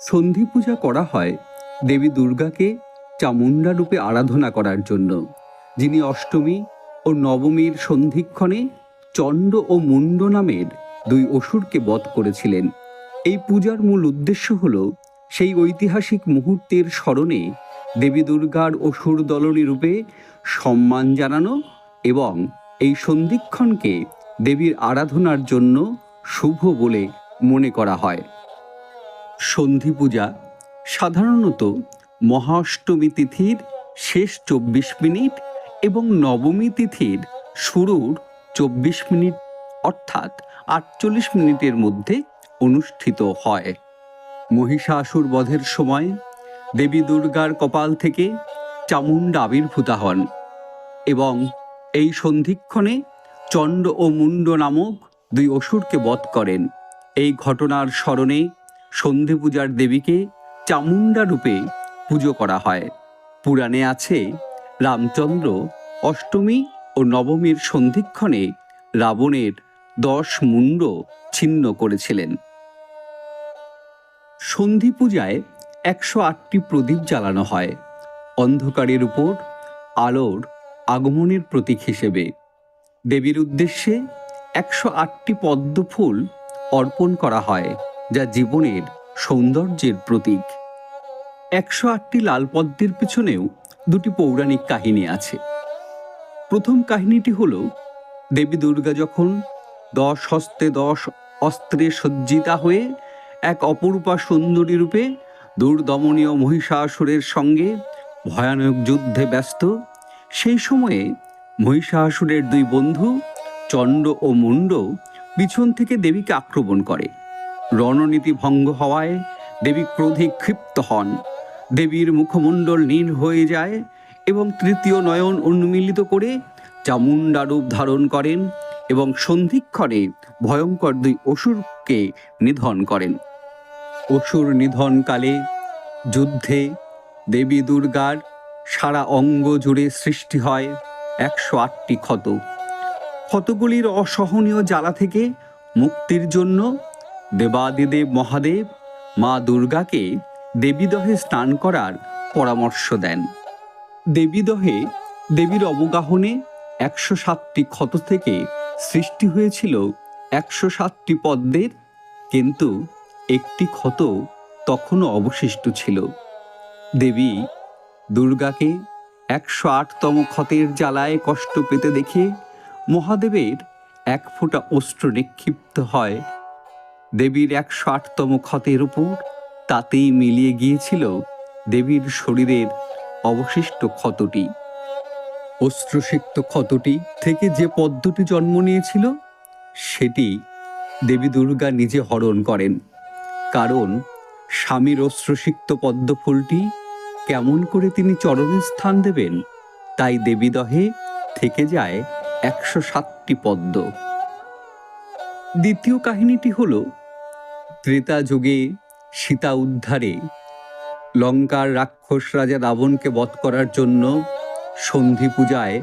সন্ধি পূজা করা হয় দেবী দুর্গাকে চামুণ্ডা রূপে আরাধনা করার জন্য, যিনি অষ্টমী ও নবমীর সন্ধিক্ষণে চণ্ড ও মুন্ড নামের দুই অসুরকে বধ করেছিলেন। এই পূজার মূল উদ্দেশ্য হল সেই ঐতিহাসিক মুহূর্তের স্মরণে দেবী দুর্গার অসুর দলনী রূপে সম্মান জানানো এবং এই সন্ধিক্ষণকে দেবীর আরাধনার জন্য শুভ বলে মনে করা হয়। সন্ধি পূজা সাধারণত মহাষ্টমী তিথির শেষ চব্বিশ মিনিট এবং নবমী তিথির শুরুর চব্বিশ মিনিট অর্থাৎ আটচল্লিশ মিনিটের মধ্যে অনুষ্ঠিত হয়। মহিষাসুর বধের সময় দেবী দুর্গার কপাল থেকে চামুণ্ডা আবির্ভূতা হন এবং এই সন্ধিক্ষণে চণ্ড ও মুন্ড নামক দুই অসুরকে বধ করেন। এই ঘটনার স্মরণে সন্ধি পূজার দেবীকে চামুণ্ডা রূপে পুজো করা হয়। পুরাণে আছে, রামচন্দ্র অষ্টমী ও নবমীর সন্ধিক্ষণে রাবণের দশ মুণ্ড ছিন্ন করেছিলেন। সন্ধি পূজায় একশো আটটি প্রদীপ জ্বালানো হয়। অন্ধকারের উপর আলোর আগমনের প্রতীক হিসেবে। দেবীর উদ্দেশ্যে একশো আটটি পদ্ম ফুল অর্পণ করা হয়। যা জীবনের সৌন্দর্যের প্রতীক। একশো আটটি লাল পদ্মের পিছনেও দুটি পৌরাণিক কাহিনী আছে। প্রথম কাহিনীটি হল, দেবী দুর্গা যখন দশ হস্তে দশ অস্ত্রে সজ্জিতা হয়ে এক অপরূপা সুন্দরী রূপে দুর্দমনীয় মহিষাসুরের সঙ্গে ভয়ানক যুদ্ধে ব্যস্ত, সেই সময়ে মহিষাসুরের দুই বন্ধু চণ্ড ও মুণ্ড পিছন থেকে দেবীকে আক্রমণ করে। রণনীতি ভঙ্গ হওয়ায় দেবী ক্রোধে ক্ষিপ্ত হন। দেবীর মুখমণ্ডল নীল হয়ে যায় এবং তৃতীয় নয়ন উন্মিলিত করে চামুণ্ডা রূপ ধারণ করেন এবং সন্ধিক্ষণে ভয়ঙ্কর দুই অসুরকে নিধন করেন। অসুর নিধনকালে যুদ্ধে দেবী দুর্গার সারা অঙ্গ জুড়ে সৃষ্টি হয় একশো আটটি ক্ষত। ক্ষতগুলির অসহনীয় জ্বালা থেকে মুক্তির জন্য দেবাদিদেব মহাদেব মা দুর্গাকে দেবীদহে স্নান করার পরামর্শ দেন। দেবীদহে দেবীর অবগাহনে একশো সাতটি ক্ষত থেকে সৃষ্টি হয়েছিল একশো সাতটি পদ্মের, কিন্তু একটি ক্ষত তখনও অবশিষ্ট ছিল। দেবী দুর্গাকে একশো আটতম ক্ষতের জ্বালায় কষ্ট পেতে দেখে মহাদেবের এক ফোঁটা অস্ত্র নিক্ষিপ্ত হয় দেবীর একশো আটতম ক্ষতের উপর তাতেই মিলিয়ে গিয়েছিল দেবীর শরীরের অবশিষ্ট ক্ষতটি। অস্ত্রসিক্ত ক্ষতটি থেকে যে পদ্মটি জন্ম নিয়েছিল, সেটি দেবী দুর্গা নিজে হরণ করেন। কারণ স্বামীর অস্ত্রসিক্ত পদ্ম ফুলটি কেমন করে তিনি চরণে স্থান দেবেন, তাই দেবীদহে থেকে যায় একশো সাতটি পদ্ম। দ্বিতীয় কাহিনীটি হল ত্রেতা যুগে সীতা উদ্ধারে লঙ্কার রাক্ষস রাজা রাবণকে বধ করার জন্য সন্ধি পূজায়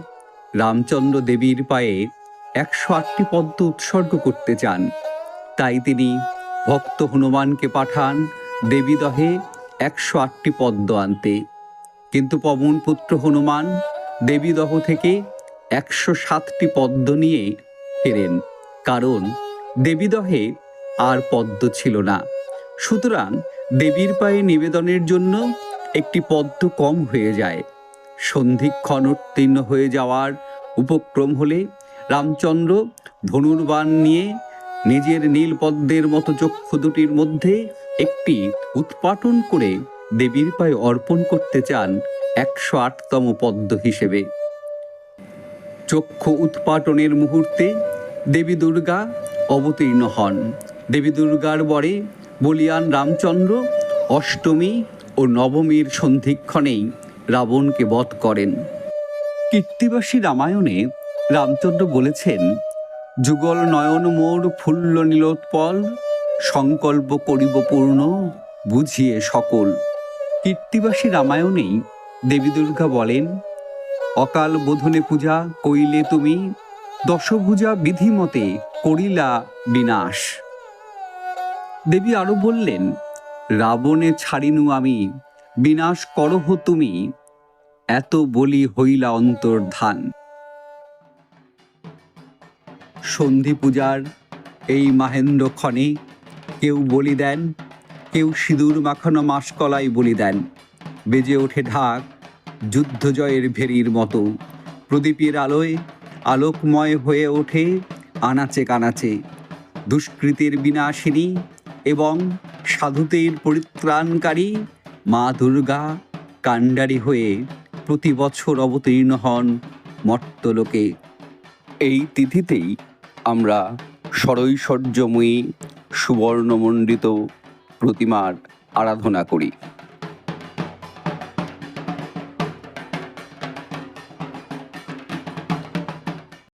রামচন্দ্র দেবীর পায়ে একশো আটটি পদ্ম উৎসর্গ করতে চান। তাই তিনি ভক্ত হনুমানকে পাঠান দেবীদহে একশো আটটি পদ্ম আনতে। কিন্তু পবনপুত্র হনুমান দেবীদহ থেকে একশো সাতটি পদ্ম নিয়ে ফেরেন। কারণ দেবীদহে আর পদ্ম ছিল না। সুতরাং দেবীর পায়ে নিবেদনের জন্য একটি পদ্ম কম হয়ে যায়। সন্ধিক্ষণ উত্তীর্ণ হয়ে যাওয়ার উপক্রম হলে রামচন্দ্র ধনুর্বাণ নিয়ে নিজের নীল পদ্মের মতো চক্ষু দুটির মধ্যে একটি উৎপাটন করে দেবীর পায়ে অর্পণ করতে চান একশো আটতম পদ্ম হিসেবে। চক্ষু উৎপাটনের মুহূর্তে দেবী দুর্গা অবতীর্ণ হন। দেবী দুর্গার বরে বলিয়ান রামচন্দ্র অষ্টমী ও নবমীর সন্ধিক্ষণেই রাবণকে বধ করেন। কীর্তিবাসী রামায়ণে রামচন্দ্র বলেছেন, যুগল নয়ন মোর ফুল্ল নীলোৎপল, সংকল্প করিব পূর্ণ, বুঝিয়ে সকল। কীর্তিবাসী রামায়ণেই দেবী দুর্গা বলেন, অকাল বোধনে পূজা কইলে তুমি, দশভূজা বিধিমতে করিলা বিনাশ। দেবী আরও বললেন, রাবণে ছাড়িনু আমি, বিনাশ করহ তুমি, এত বলি হইলা অন্তর্ধান। সন্ধি পূজার এই মাহেন্দ্র ক্ষণে কেউ বলি দেন, কেউ সিঁদুর মাখানো মাসকলাই বলি দেন। বেজে ওঠে ঢাক যুদ্ধ জয়ের ভেরির মতো। প্রদীপের আলোয় আলোকময় হয়ে ওঠে আনাচে কানাচে। দুষ্কৃতির বিনাশিনী এবং সাধুদের পরিত্রাণকারী মা দুর্গা কাণ্ডারি হয়ে প্রতি বছর অবতীর্ণ হন মর্তলোকে। এই তিথিতেই আমরা সরৈশ্বর্যময়ী সুবর্ণমণ্ডিত প্রতিমার আরাধনা করি।